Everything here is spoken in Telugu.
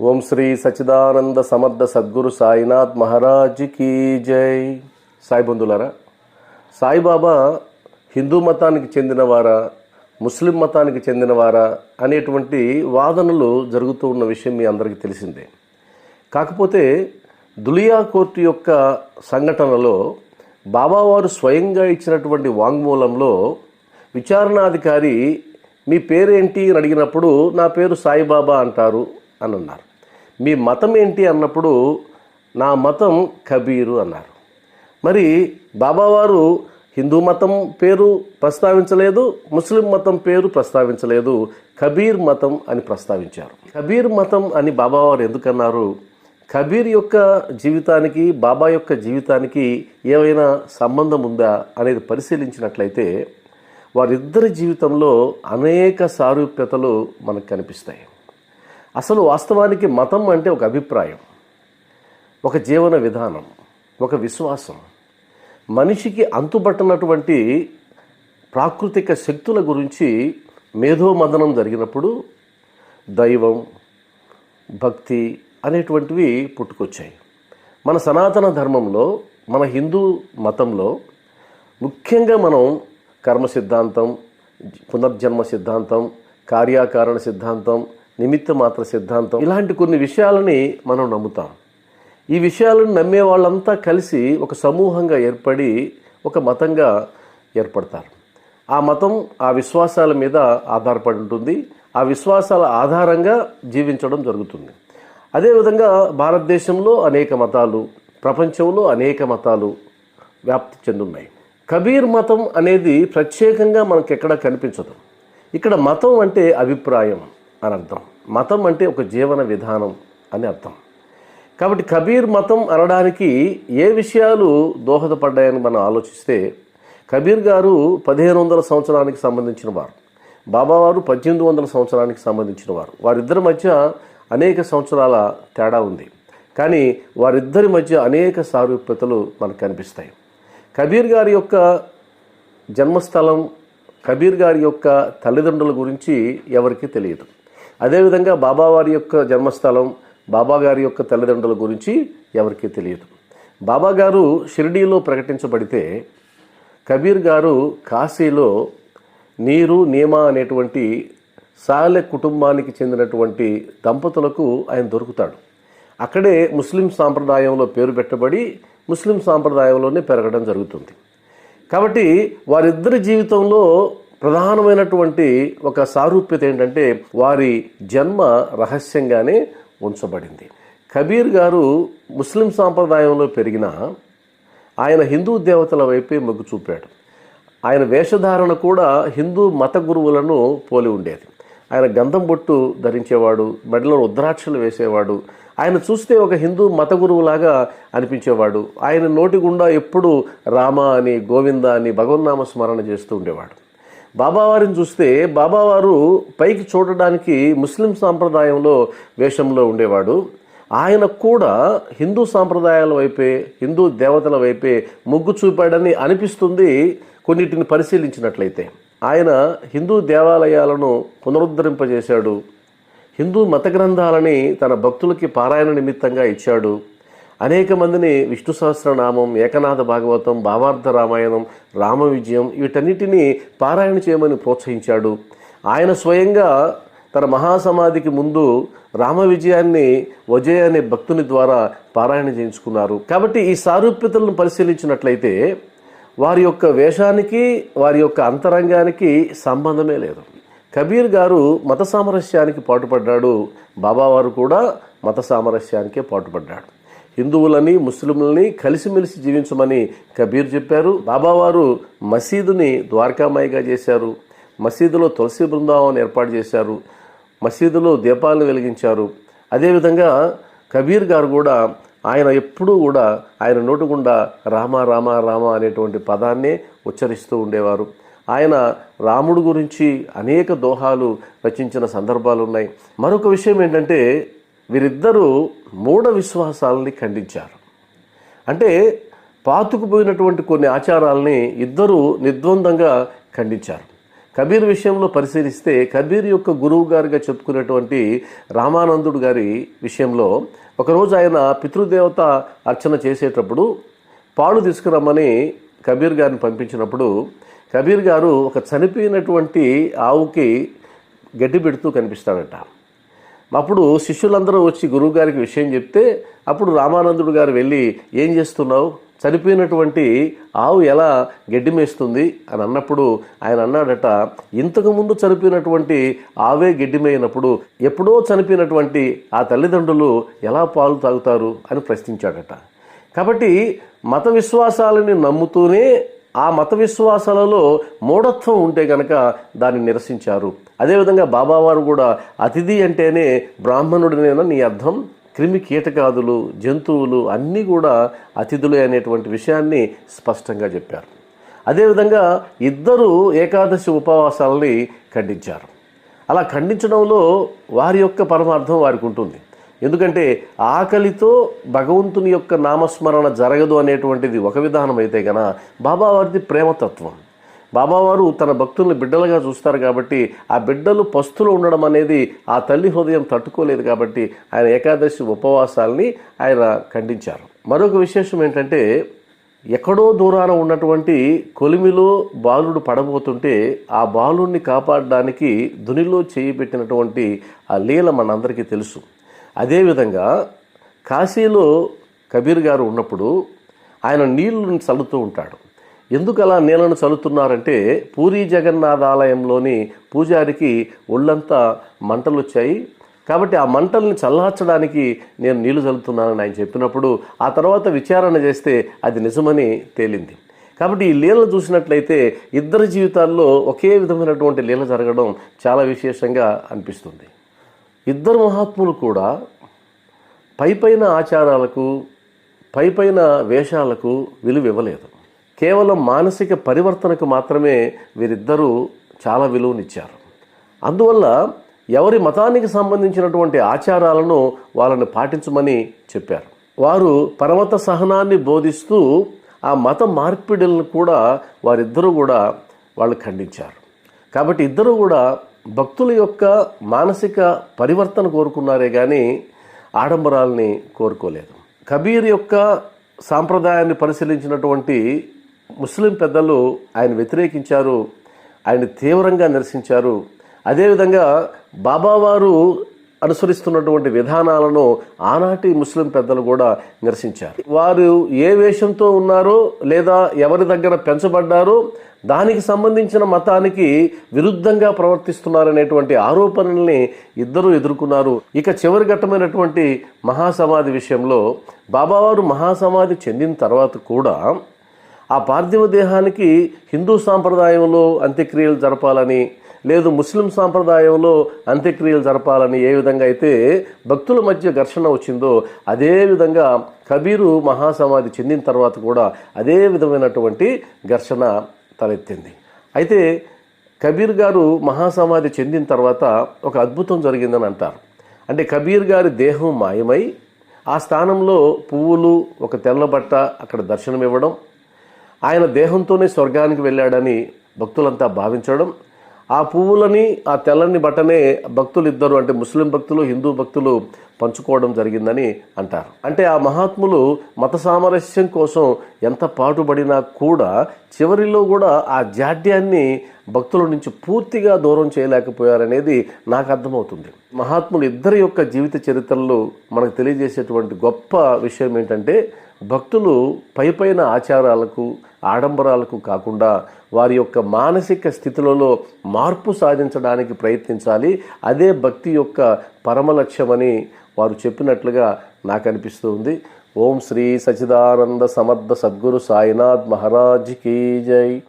ఓం శ్రీ సచిదానంద సమర్థ సద్గురు సాయినాథ్ మహారాజ్ కీ జై. సాయి బంధులారా సాయిబాబా హిందూ మతానికి చెందినవారా ముస్లిం మతానికి చెందినవారా అనేటువంటి వాదనలు జరుగుతూ ఉన్న విషయం మీ అందరికీ తెలిసిందే. కాకపోతే దులియా కోర్టు యొక్క సంఘటనలో బాబావారు స్వయంగా ఇచ్చినటువంటి వాంగ్మూలంలో విచారణాధికారి మీ పేరేంటి? అని అడిగినప్పుడు నా పేరు సాయిబాబా అంటారు. అని అన్నారు మీ మతం ఏంటి అన్నప్పుడు నా మతం కబీరు అన్నారు. మరి బాబావారు హిందూ మతం పేరు ప్రస్తావించలేదు ముస్లిం మతం పేరు ప్రస్తావించలేదు కబీర్ మతం అని ప్రస్తావించారు. కబీర్ మతం అని బాబావారు ఎందుకన్నారు? కబీర్ యొక్క జీవితానికి బాబా యొక్క జీవితానికి ఏమైనా సంబంధం ఉందా అనేది పరిశీలించినట్లయితే వారిద్దరి జీవితంలో అనేక సారూప్యతలు మనకు కనిపిస్తాయి. అసలు వాస్తవానికి మతం అంటే ఒక అభిప్రాయం ఒక జీవన విధానం ఒక విశ్వాసం. మనిషికి అంతుబట్టనటువంటి ప్రాకృతిక శక్తుల గురించి మేధోమదనం జరిగినప్పుడు దైవం భక్తి అనేటువంటివి పుట్టుకొచ్చాయి. మన సనాతన ధర్మంలో మన హిందూ మతంలో ముఖ్యంగా మనం కర్మ సిద్ధాంతం పునర్జన్మ సిద్ధాంతం కార్యాకారణ సిద్ధాంతం నిమిత్త మాత్ర సిద్ధాంతం. ఇలాంటి కొన్ని విషయాలని మనం నమ్ముతాం. ఈ విషయాలను నమ్మే వాళ్ళంతా కలిసి ఒక సమూహంగా ఏర్పడి ఒక మతంగా ఏర్పడతారు. ఆ మతం ఆ విశ్వాసాల మీద ఆధారపడి ఉంటుంది. ఆ విశ్వాసాల ఆధారంగా జీవించడం జరుగుతుంది. అదేవిధంగా భారతదేశంలో అనేక మతాలు ప్రపంచంలో అనేక మతాలు వ్యాప్తి చెందున్నాయి. కబీర్ మతం అనేది ప్రత్యేకంగా మనకు ఎక్కడ కనిపించదు. ఇక్కడ మతం అంటే అభిప్రాయం. అని అర్థం. మతం అంటే ఒక జీవన విధానం అని అర్థం. కాబట్టి కబీర్ మతం అనడానికి ఏ విషయాలు దోహదపడ్డాయని మనం ఆలోచిస్తే కబీర్ గారు పదిహేను వందల సంవత్సరానికి సంబంధించిన వారు. బాబావారు పద్దెనిమిది వందల సంవత్సరానికి సంబంధించిన వారు. వారిద్దరి మధ్య అనేక సంవత్సరాల తేడా ఉంది. కానీ వారిద్దరి మధ్య అనేక సారూప్యతలు మనకు కనిపిస్తాయి. కబీర్ గారి యొక్క జన్మస్థలం కబీర్ గారి యొక్క తల్లిదండ్రుల గురించి ఎవరికీ తెలియదు. అదేవిధంగా బాబావారి యొక్క జన్మస్థలం బాబాగారి యొక్క తల్లిదండ్రుల గురించి ఎవరికీ తెలియదు. బాబా గారు షిరిడీలో ప్రకటించబడితే కబీర్ గారు కాశీలో నీరు నీమా అనేటువంటి సాలె కుటుంబానికి చెందినటువంటి దంపతులకు ఆయన దొరుకుతాడు. అక్కడే ముస్లిం సాంప్రదాయంలో పేరు పెట్టబడి ముస్లిం సాంప్రదాయంలోనే పెరగడం జరుగుతుంది. కాబట్టి వారిద్దరి జీవితంలో ప్రధానమైనటువంటి ఒక సారూప్యత ఏంటంటే వారి జన్మ రహస్యంగానే ఉంచబడింది. కబీర్ గారు ముస్లిం సాంప్రదాయంలో పెరిగిన ఆయన హిందూ దేవతల వైపే మొగ్గు చూపాడు. ఆయన వేషధారణ కూడా హిందూ మత గురువులను పోలి ఉండేది. ఆయన గంధం బొట్టు ధరించేవాడు మెడలో రుద్రాక్షలు వేసేవాడు ఆయన చూస్తే ఒక హిందూ మత గురువులాగా అనిపించేవాడు ఆయన నోటి గుండా ఎప్పుడు రామ అని గోవింద అని భగవన్నామ స్మరణ చేస్తూ ఉండేవాడు. బాబావారిని చూస్తే బాబావారు పైకి చూడడానికి ముస్లిం సాంప్రదాయంలో వేషంలో ఉండేవాడు. ఆయన కూడా హిందూ సాంప్రదాయాల వైపే హిందూ దేవతల వైపే మొగ్గు చూపాడని అనిపిస్తుంది కొన్నిటిని పరిశీలించినట్లయితే. ఆయన హిందూ దేవాలయాలను పునరుద్ధరింపజేశాడు. హిందూ మత గ్రంథాలని తన భక్తులకి పారాయణ నిమిత్తంగా ఇచ్చాడు. అనేక మందిని విష్ణు సహస్రనామం ఏకనాథ భాగవతం భావార్థ రామాయణం రామ విజయం వీటన్నిటినీ పారాయణ చేయమని ప్రోత్సహించాడు. ఆయన స్వయంగా తన మహాసమాధికి ముందు రామ విజయాన్ని వజయ అనే భక్తుని ద్వారా పారాయణ చేయించుకున్నారు. కాబట్టి ఈ సారూప్యతలను పరిశీలించినట్లయితే వారి యొక్క వేషానికి వారి యొక్క అంతరంగానికి సంబంధమే లేదు. కబీర్ గారు మత సామరస్యానికి పాటుపడ్డాడు. బాబావారు కూడా మత సామరస్యానికే పాటుపడ్డాడు హిందువులని ముస్లింలని కలిసిమెలిసి జీవించమని కబీర్ చెప్పారు. బాబావారు మసీదుని ద్వారకామాయిగా చేశారు. మసీదులో తులసి బృందావనం ఏర్పాటు చేశారు. మసీదులో దీపాలను వెలిగించారు. అదేవిధంగా కబీర్ గారు కూడా ఆయన ఎప్పుడూ కూడా ఆయన నోటు గుండా రామ రామ రామ అనేటువంటి పదాన్నే ఉచ్చరిస్తూ ఉండేవారు. ఆయన రాముడు గురించి అనేక దోహాలు రచించిన సందర్భాలు ఉన్నాయి మరొక విషయం ఏంటంటే వీరిద్దరూ మూఢ విశ్వాసాలని ఖండించారు. అంటే పాతుకుపోయినటువంటి కొన్ని ఆచారాలని ఇద్దరూ నిర్ద్వందంగా ఖండించారు. కబీర్ విషయంలో పరిశీలిస్తే కబీర్ యొక్క గురువు గారిగా చెప్పుకునేటువంటి రామానందుడు గారి విషయంలో ఒకరోజు ఆయన పితృదేవత అర్చన చేసేటప్పుడు పాలు తీసుకురమ్మని కబీర్ గారిని పంపించినప్పుడు కబీర్ గారు ఒక చనిపోయినటువంటి ఆవుకి గడ్డి పెడుతూ కనిపిస్తాడట. అప్పుడు శిష్యులందరూ వచ్చి గురువుగారికి విషయం చెప్తే అప్పుడు రామానందుడు గారు వెళ్ళి ఏం చేస్తున్నావు? చనిపోయినటువంటి ఆవు ఎలా గడ్డి మేస్తుంది? అని అన్నప్పుడు ఆయన అన్నాడట ఇంతకుముందు చనిపోయినటువంటి ఆవే గడ్డిమేయినప్పుడు ఎప్పుడో చనిపోయినటువంటి ఆ తల్లిదండ్రులు ఎలా పాలు తాగుతారు? అని ప్రశ్నించాడట. కాబట్టి మత విశ్వాసాలని నమ్ముతూనే ఆ మత విశ్వాసాలలో మూఢత్వం ఉంటే కనుక దాన్ని నిరసించారు. అదేవిధంగా బాబావారు కూడా అతిథి అంటేనే బ్రాహ్మణుడినేనా నీ అర్థం? క్రిమి కీటకాదులు జంతువులు అన్నీ కూడా అతిథులే అనేటువంటి విషయాన్ని స్పష్టంగా చెప్పారు. అదేవిధంగా ఇద్దరు ఏకాదశి ఉపవాసాలని ఖండించారు. అలా ఖండించడంలో వారి యొక్క పరమార్థం వారికి ఉంటుంది. ఎందుకంటే ఆకలితో భగవంతుని యొక్క నామస్మరణ జరగదు అనేటువంటిది ఒక విధానం అయితే గన బాబావారిది ప్రేమతత్వం. బాబావారు తన భక్తుల్ని బిడ్డలుగా చూస్తారు కాబట్టి ఆ బిడ్డలు పస్తులు ఉండడం అనేది ఆ తల్లి హృదయం తట్టుకోలేదు కాబట్టి ఆయన ఏకాదశి ఉపవాసాల్ని ఆయన ఖండించారు. మరొక విశేషం ఏంటంటే ఎక్కడో దూరాన ఉన్నటువంటి కొలిమిలో బాలుడు పడబోతుంటే ఆ బాలుడిని కాపాడడానికి దునిలో చేయి పెట్టినటువంటి ఆ లీల మనందరికీ తెలుసు. అదేవిధంగా కాశీలో కబీర్ గారు ఉన్నప్పుడు ఆయన నీళ్ళను చల్లుతూ ఉంటాడు. ఎందుకు అలా నీళ్ళను చల్లుతున్నారంటే పూరి జగన్నాథ ఆలయంలోని పూజారికి ఒళ్ళంతా మంటలు వచ్చాయి కాబట్టి ఆ మంటల్ని చల్లార్చడానికి నేను నీళ్ళు చల్లుతున్నానని ఆయన చెప్పినప్పుడు ఆ తర్వాత విచారణ చేస్తే అది నిజమని తేలింది. కాబట్టి ఈ లీలలు చూసినట్లయితే ఇద్దరి జీవితాల్లో ఒకే విధమైనటువంటి లీల జరగడం చాలా విశేషంగా అనిపిస్తుంది. ఇద్దరు మహాత్ములు కూడా పైపైన ఆచారాలకు పైపైన వేషాలకు విలువ ఇవ్వలేదు కేవలం మానసిక పరివర్తనకు మాత్రమే వీరిద్దరూ చాలా విలువనిచ్చారు. అందువల్ల ఎవరి మతానికి సంబంధించినటువంటి ఆచారాలను వాళ్ళని పాటించమని చెప్పారు. వారు పర్వత సహనాన్ని బోధిస్తూ ఆ మత మార్పిడులను కూడా వారిద్దరూ కూడా వాళ్ళు ఖండించారు. కాబట్టి ఇద్దరు కూడా భక్తుల యొక్క మానసిక పరివర్తన కోరుకున్నారే కానీ ఆడంబరాల్ని కోరుకోలేదు. కబీర్ యొక్క సాంప్రదాయాన్ని పరిశీలించినటువంటి ముస్లిం పెద్దలు ఆయన వ్యతిరేకించారు ఆయన తీవ్రంగా నిరసించారు. అదేవిధంగా బాబావారు అనుసరిస్తున్నటువంటి విధానాలను ఆనాటి ముస్లిం పెద్దలు కూడా నిరసించారు. వారు ఏ వేషంతో ఉన్నారో లేదా ఎవరి దగ్గర పెంచబడ్డారో దానికి సంబంధించిన మతానికి విరుద్ధంగా ప్రవర్తిస్తున్నారనేటువంటి ఆరోపణల్ని ఇద్దరూ ఎదుర్కొన్నారు. ఇక చివరి ఘట్టమైనటువంటి మహాసమాధి విషయంలో బాబావారు మహాసమాధి చెందిన తర్వాత కూడా ఆ పార్థివ దేహానికి హిందూ సాంప్రదాయంలో అంత్యక్రియలు జరపాలని లేదు ముస్లిం సాంప్రదాయంలో అంత్యక్రియలు జరపాలని ఏ విధంగా అయితే భక్తుల మధ్య ఘర్షణ వచ్చిందో అదే విధంగా కబీరు మహాసమాధి చెందిన తర్వాత కూడా అదే విధమైనటువంటి ఘర్షణ తలెత్తింది. అయితే కబీర్ గారు మహాసమాధి చెందిన తర్వాత ఒక అద్భుతం జరిగిందని అంటారు. అంటే కబీర్ గారి దేహం మాయమై ఆ స్థానంలో పువ్వులు ఒక తెల్లబట్ట అక్కడ అక్కడ దర్శనమివ్వడం ఆయన దేహంతోనే స్వర్గానికి వెళ్ళాడని భక్తులంతా భావించడం ఆ పువ్వులని ఆ తెల్లని బట్టనే భక్తులు ఇద్దరు అంటే ముస్లిం భక్తులు హిందూ భక్తులు పంచుకోవడం జరిగిందని అంటారు. అంటే ఆ మహాత్ములు మత సామరస్యం కోసం ఎంత పాటుపడినా కూడా చివరిలో కూడా ఆ జాడ్యాన్ని భక్తుల నుంచి పూర్తిగా దూరం చేయలేకపోయారనేది నాకు అర్థమవుతుంది. మహాత్ములు ఇద్దరి యొక్క జీవిత చరిత్రలు మనకు తెలియజేసేటువంటి గొప్ప విషయం ఏంటంటే భక్తులు పైపైన ఆచారాలకు ఆడంబరాలకు కాకుండా వారి యొక్క మానసిక స్థితులలో మార్పు సాధించడానికి ప్రయత్నించాలి. అదే భక్తి యొక్క పరమ లక్ష్యమని వారు చెప్పినట్లుగా నాకు అనిపిస్తుంది ఓం శ్రీ సచిదానంద సమర్థ సద్గురు సాయినాథ్ మహారాజ్ కీ జై.